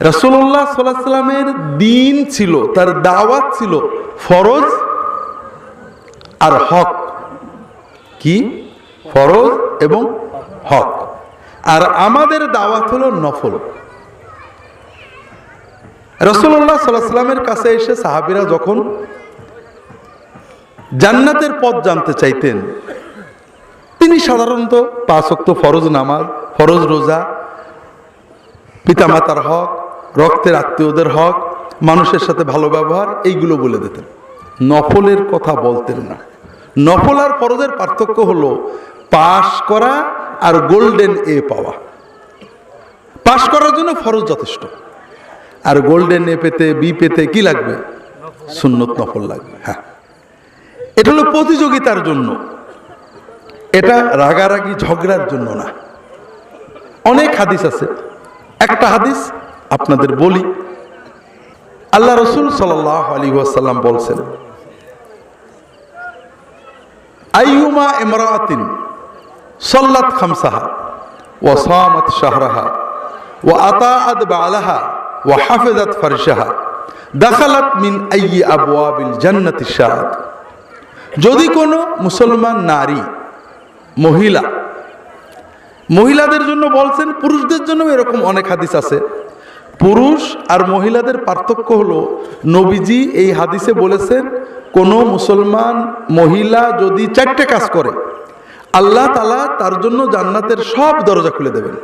রসুল্লাহ সাল্লামের দিন ছিল, তার দাওয়াত ছিল ফরজ আর হক। কি? ফরজ এবং হক। আর আমাদের দাওয়াত হলো নফল। রসুল্লাহ সাল্লামের কাছে এসে সাহাবিরা যখন জান্নাতের পথ জানতে চাইতেন, তিনি সাধারণত পাঁচক্ত ফরজ নামাজ, ফরজ রোজা, পিতামাতার হক রক্তের আত্মীয়দের হক, মানুষের সাথে ভালো ব্যবহার, এইগুলো বলে দিতেন। নফলের কথা বলতেন না। নফল আর ফরজের পার্থক্য হলো পাশ করা আর গোল্ডেন এ পাওয়া। পাশ করার জন্য ফরজ যথেষ্ট। আর গোল্ডেন এ পেতে, বি পেতে কি লাগবে? সুন্নত নফল লাগবে হ্যাঁ। এটা হলো প্রতিযোগিতার জন্য। এটা রাগারাগি ঝগড়ার জন্য না। অনেক হাদিস আছে। একটা হাদিস আপনাদের বলি, আল্লাহ রসুল সাল আলী ওয়াসাল্লাম বলছেন, আইয়ুমা ইমরাতিন সল্লাত খামসাহা ও সামাত শাহরাহা ও আতাআত বালাহা ও হাফেজাত ফারসাহা দাখালাত মিন আইয়ি আবওয়াবিল জান্নাতি শাহাদ যদি কোনো মুসলমান নারী, মহিলা, মহিলাদের জন্য বলছেন, পুরুষদের জন্য এরকম অনেক হাদিস আছে। পুরুষ আর মহিলাদের পার্থক্য হলো, নবীজি এই হাদিসে বলেছেন, কোনো মুসলমান মহিলা যদি চারটে কাজ করে, আল্লাহ তালা তার জন্য জান্নাতের সব দরজা খুলে দেবেন।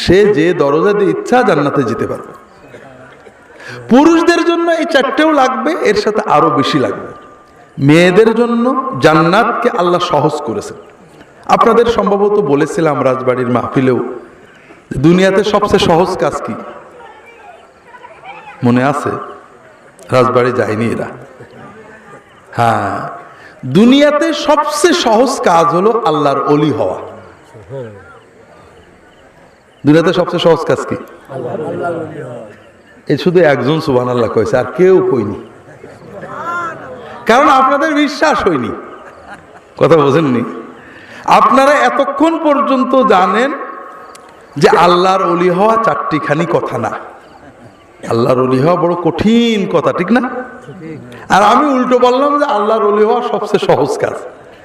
সে যে দরজা দিয়ে ইচ্ছা জান্নাতে যেতে পারবে। পুরুষদের জন্য এই চারটেও লাগবে, এর সাথে আরও বেশি লাগবে। মেয়েদের জন্য জান্নাতকে আল্লাহ সহজ করেছেন। আপনাদের সম্ভবত বলেছিলাম, রাজবাড়ির মাহফিলেও দুনিয়াতে সবচেয়ে সহজ কাজ কি? মনে আছে? রাজবাড়ি যায়নি এরা। হ্যাঁ। দুনিয়াতে সবচেয়ে সহজ কাজ হলো আল্লাহর অলি হওয়া। দুনিয়াতে সবচেয়ে সহজ কাজ কি? এ শুধু একজন সুবান আল্লাহ কয়েছে আর কেউ কইনি। কারণ আপনাদের বিশ্বাস হয়নি। কথা বোঝেননি? আপনারা এতক্ষণ পর্যন্ত জানেন যে আল্লাহর অলি হওয়া চারটিখানি কথা না। আল্লাহর অলি হওয়া বড় কঠিন কথা, ঠিক না? আর আমি উল্টো বললাম যে আল্লাহর অলি হওয়া সবচেয়ে সহজ কাজ।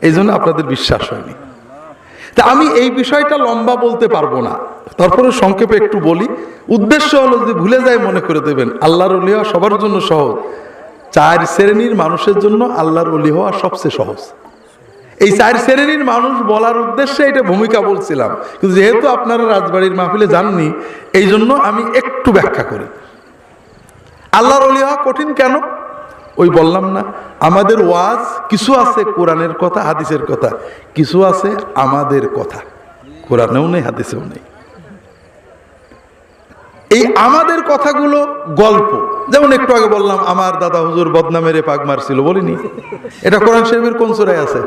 এই জন্য আপনাদের বিশ্বাস হয়নি। তা আমি এই বিষয়টা লম্বা বলতে পারব না। তারপরে সংক্ষেপে একটু বলি। উদ্দেশ্য হলো যদি ভুলে যায়, মনে করে দেবেন, আল্লাহর অলি হওয়া সবার জন্য সহজ। চার শ্রেণির মানুষের জন্য আল্লাহর অলি হওয়া সবচেয়ে সহজ। এই চার শ্রেণির মানুষ বলার উদ্দেশ্যে এটা ভূমিকা বলছিলাম। কিন্তু যেহেতু আপনারা রাজবাড়ির মাহফিলে যাননি, এই জন্য আমি একটু ব্যাখ্যা করি। আল্লাহর অলি হওয়া কঠিন কেন? ওই বললাম না। আমাদের ওয়াজ কিছু আছে কোরআনের কথা, হাদিসের কথা। কিছু আছে আমাদের কথা। কোরআনেও নেই, হাদিসেও নেই। এই আমাদের কথাগুলো গল্প। যেমন একটু আগে বললাম, আমার দাদা হুজুর বদনামের পাক মারছিল, বলিনি? এটা কোরআন শরীফের কোন সুরায় আছে?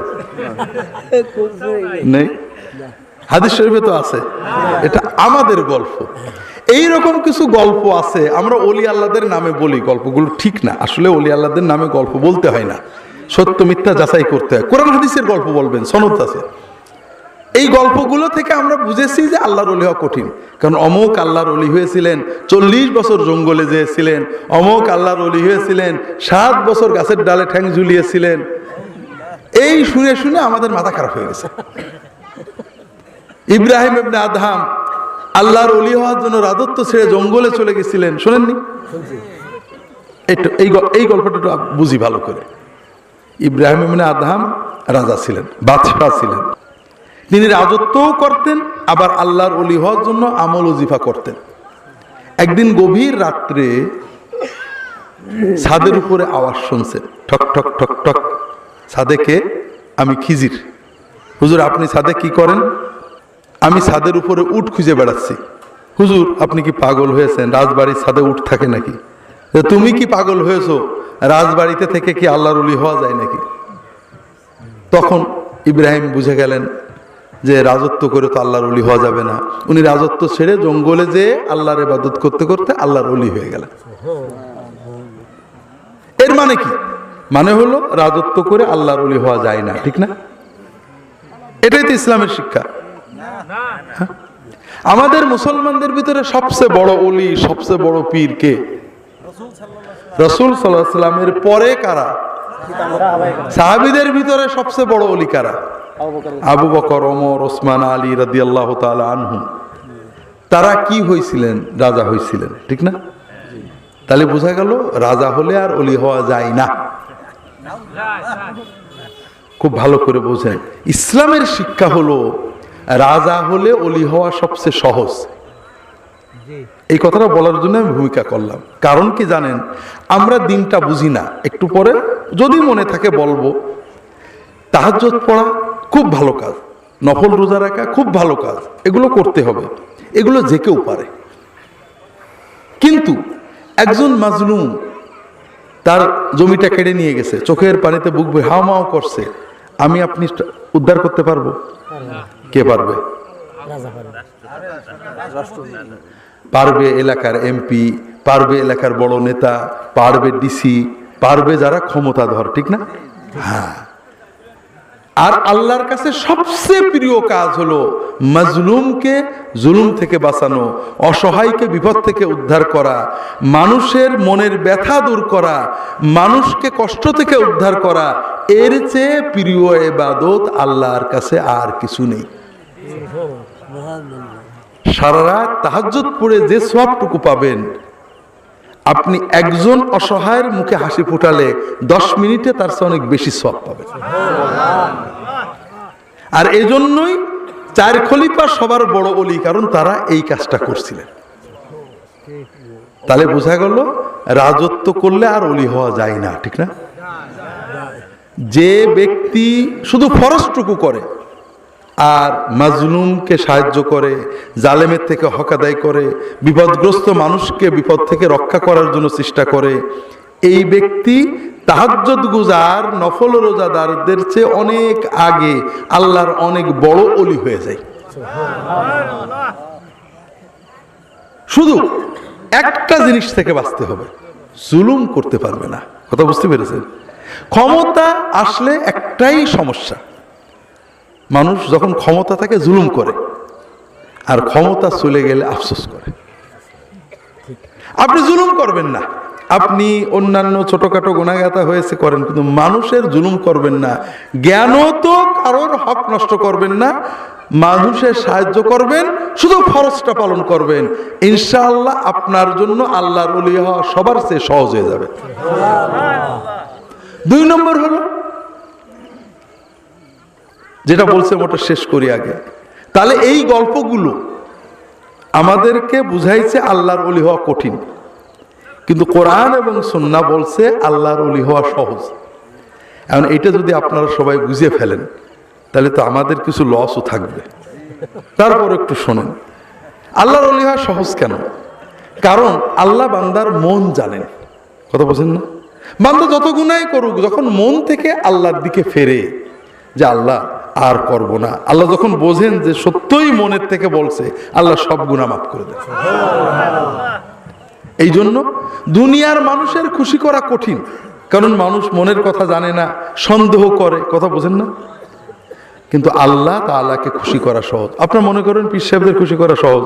নেই? হাদিস শরীফে তো আছে। এটা আমাদের গল্প। এই রকম কিছু গল্প আছে, আমরা অলি আল্লাদের নামে বলি, গল্পগুলো ঠিক না। আসলে অলি আল্লাদের নামে গল্প বলতে হয় না। সত্য মিথ্যা যাচাই করতে হয়। কোরআন হাদিসের গল্প বলবেন, সনদ আছে। এই গল্পগুলো থেকে আমরা বুঝেছি যে আল্লাহর অলি হওয়া কঠিন। কারণ অমুক আল্লাহর অলি হয়েছিলেন, চল্লিশ বছর জঙ্গলে যেয়েছিলেন, অমুক আল্লাহর অলি হয়েছিলেন, সাত বছর গাছের ডালে ঠ্যাং ঝুলিয়েছিলেন। এই শুনে শুনে আমাদের মাথা খারাপ হয়ে গেছে। ইব্রাহিম ইবনে আদহাম আল্লাহর অলি হওয়ার জন্য রাজত্ব ছেড়ে জঙ্গলে চলে গেছিলেন, শোনেননি? একটু এই এই গল্পটা একটু বুঝি ভালো করে। ইব্রাহিম ইবনে আদহাম রাজা ছিলেন, বাদশাহ ছিলেন। তিনি রাজত্বও করতেন, আবার আল্লাহর অলি হওয়ার জন্য আমল ওজিফা করতেন। একদিন গভীর রাত্রে ছাদের উপরে আওয়াজ শুনছেন ঠক ঠক ঠক ঠক। ছাদেকে আমি খিজির। হুজুর, আপনি ছাদে কি করেন? আমি ছাদের উপরে উট খুঁজে বেড়াচ্ছি। হুজুর, আপনি কি পাগল হয়েছেন? রাজবাড়ির ছাদে উঠ থাকে নাকি? তুমি কি পাগল হয়েছো? রাজবাড়িতে থেকে কি আল্লাহর অলি হওয়া যায় নাকি? তখন ইব্রাহিম বুঝে গেলেন যে রাজত্ব করে তো আল্লাহর অলি হওয়া যাবে না। উনি রাজত্ব ছেড়ে জঙ্গলে যেয়ে আল্লাহর ইবাদত করতে করতে আল্লাহর অলি হয়ে গেলেন। এর মানে কি? মানে হলো রাজত্ব করে আল্লাহর অলি হওয়া যায় না, ঠিক না? এটাই তো ইসলামের শিক্ষা। হ্যাঁ? আমাদের মুসলমানদের ভিতরে সবচেয়ে বড় অলি সবচেয়ে বড় পীর কে? রসুল সাল্লাহ সাল্লামের পরে কারা? সাহাবিদের ভিতরে সবচেয়ে বড় অলি কারা? আবু বকর। ওমর, ওসমান, আলী রাদি আল্লাহ আনহু। তারা কি হয়েছিলেন রাজা হয়েছিলেন ঠিক না? তাহলে বোঝা গেল, রাজা হলে আর অলি হওয়া যায় না। খুব ভালো করে বোঝেন। ইসলামের শিক্ষা হলো, রাজা হলে অলি হওয়া সবচেয়ে সহজ। এই কথাটা বলার জন্য আমি ভূমিকা করলাম। কারণ কি জানেন, আমরা দিনটা বুঝি না। একটু পরে যদি মনে থাকে বলব তাহাজ্জত পড়া খুব ভালো কাজ। নফল রোজা রাখা খুব ভালো কাজ। এগুলো করতে হবে। এগুলো যে কেউ পারে। কিন্তু একজন মাজলুম তার জমিটা কেড়ে নিয়ে গেছে, চোখের পানিতে বুক বই হাও মাও করছে, আমি আপনি উদ্ধার করতে পারব? কে পারবে? পারবে এলাকার এমপি, পারবে এলাকার বড় নেতা, পারবে ডিসি, পারবে যারা ক্ষমতাধর, ঠিক না? হ্যাঁ। আর আল্লাহর কাছে সবচেয়ে প্রিয় কাজ হলো মাজলুমকে জুলুম থেকে বাঁচানো, অসহায়কে বিপদ থেকে উদ্ধার করা, মানুষের মনের ব্যথা দূর করা, মানুষকে কষ্ট থেকে উদ্ধার করা, এর চেয়ে প্রিয় এবাদত আল্লাহর কাছে আর কিছু নেই। সারা রাত তাহাজ্জুদ পড়ে যে সবটুকু পাবেন আপনি একজন অসহায়ের মুখে হাসি ফুটালে দশ মিনিটে তার চেয়ে অনেক বেশি সব পাবেন। আর এজন্যই চার খলিফা সবার বড় অলি, কারণ তারা এই কাজটা করছিলেন। তাহলে বোঝা গেল, রাজত্ব করলে আর অলি হওয়া যায় না, ঠিক না? যে ব্যক্তি শুধু ফরজটুকু করে আর মাজলুমকে সাহায্য করে, জালেমের থেকে হক আদায় করে, বিপদগ্রস্ত মানুষকে বিপদ থেকে রক্ষা করার জন্য চেষ্টা করে। এই ব্যক্তি তাহাজ্জত গুজার, নফল রোজাদারদের চেয়ে অনেক আগে আল্লাহর অনেক বড় অলি হয়ে যায়। শুধু একটা জিনিস থেকে বাঁচতে হবে, জুলুম করতে পারবে না। কথা বুঝতে পেরেছেন? ক্ষমতা আসলে একটাই সমস্যা। মানুষ যখন ক্ষমতা থাকে জুলুম করে, আর ক্ষমতা চলে গেলে আফসোস করে। আপনি জুলুম করবেন না। আপনি অন্যান্য ছোটখাটো গুণাগাতা হয়েছে করেন, কিন্তু মানুষের জুলুম করবেন না। জ্ঞানও তো কারোর হক নষ্ট করবেন না, মানুষের সাহায্য করবেন, শুধু ফরজটা পালন করবেন। ইনশাআল্লাহ আপনার জন্য আল্লাহর হওয়া সবার চেয়ে সহজ হয়ে যাবে। দুই নম্বর হলো যেটা বলছে ওটা শেষ করি আগে। তাহলে এই গল্পগুলো আমাদেরকে বুঝাইছে আল্লাহর অলি হওয়া কঠিন। কিন্তু কোরআন এবং সন্না বলছে আল্লাহর অলি হওয়া সহজ। এখন এটা যদি আপনারা সবাই বুঝে ফেলেন, তাহলে তো আমাদের কিছু লসও থাকবে। তারপর একটু শোনেন। আল্লাহর অলি হওয়া সহজ কেন? কারণ আল্লাহ বান্দার মন জানেন। কথা বোঝেন না? বান্দা যত গুণাই করুক, যখন মন থেকে আল্লাহর দিকে ফেরে, যে আল্লাহ আর করব না। আল্লাহ যখন বোঝেন যে সত্যই মনের থেকে বলছে আল্লাহ সব গুণা মাফ করে দেয় এই জন্য দুনিয়ার মানুষের খুশি করা কঠিন। কারণ মানুষ মনের কথা জানে না সন্দেহ করে কথা বোঝেন না? কিন্তু আল্লাহ তাআলাকে খুশি করা সহজ। আপনার মনে করেন পীর সাহেবদের খুশি করা সহজ?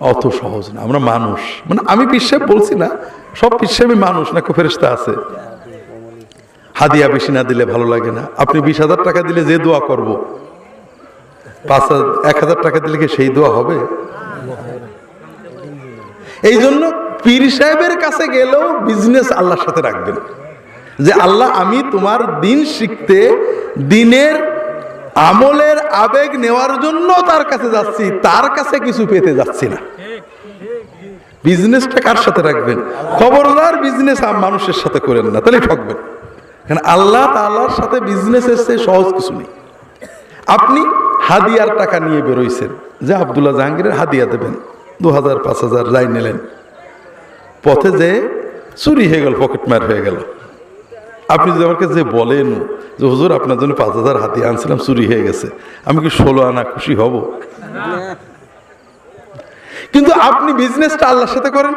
অত সহজ না আমরা মানুষ। মানে আমি পীর সাহেব বলছি না সব পীর সাহেবই মানুষ নাকি ফেরেস্তা আছে? হাদিয়া বেশি না দিলে ভালো লাগে না। আপনি বিশ হাজার টাকা দিলে যে দোয়া করব, পাঁচ হাজার, এক হাজার টাকা দিলে কি সেই দোয়া হবে? এই জন্য পীর সাহেবের কাছে গেলেও বিজনেস আল্লাহর সাথে রাখবেন। যে আল্লাহ, আমি তোমার দিন শিখতে, দিনের আমলের আবেগ নেওয়ার জন্য তার কাছে যাচ্ছি, তার কাছে কিছু পেতে যাচ্ছি না। বিজনেসটা কার সাথে রাখবেন? খবরদার বিজনেস মানুষের সাথে করেন না, তাহলে ঠকবেন। কারণ আল্লাহ তাল্লাহর সাথে বিজনেস এসছে সহজ কিছু নেই। আপনি হাদিয়ার টাকা নিয়ে বেরোইছেন, যে আবদুল্লাহ জাহাঙ্গীরের হাদিয়া দেবেন দু হাজার পাঁচ হাজার যাই নিলেন। পথে যে চুরি হয়ে গেল পকেট মার হয়ে গেল। আপনি যদি আমাকে যে বলেন যে, হুজুর, আপনার জন্য পাঁচ হাজার হাতিয়ে আনছিলাম, চুরি হয়ে গেছে। আমি কি ষোলো আনা খুশি হব? কিন্তু আপনি বিজনেসটা আল্লাহর সাথে করেন।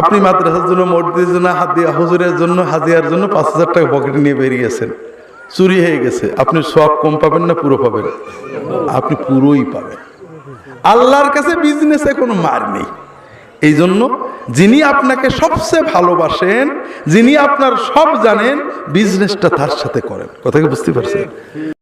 আপনি মাদ্রাসার জন্য মসজিদের জন্য হাদিয়া হুজুরের জন্য হাদিয়ার জন্য পাঁচ হাজার টাকা পকেটে নিয়ে বেরিয়েছেন চুরি হয়ে গেছে। আপনি সব কম পাবেন না পুরো পাবেন? আপনি পুরোই পাবেন। আল্লাহর কাছে বিজনেসে কোনো মার নেই। এই জন্য যিনি আপনাকে সবচেয়ে ভালোবাসেন, যিনি আপনার সব জানেন বিজনেসটা তার সাথে করেন। কথা কি বুঝতে পারছেন?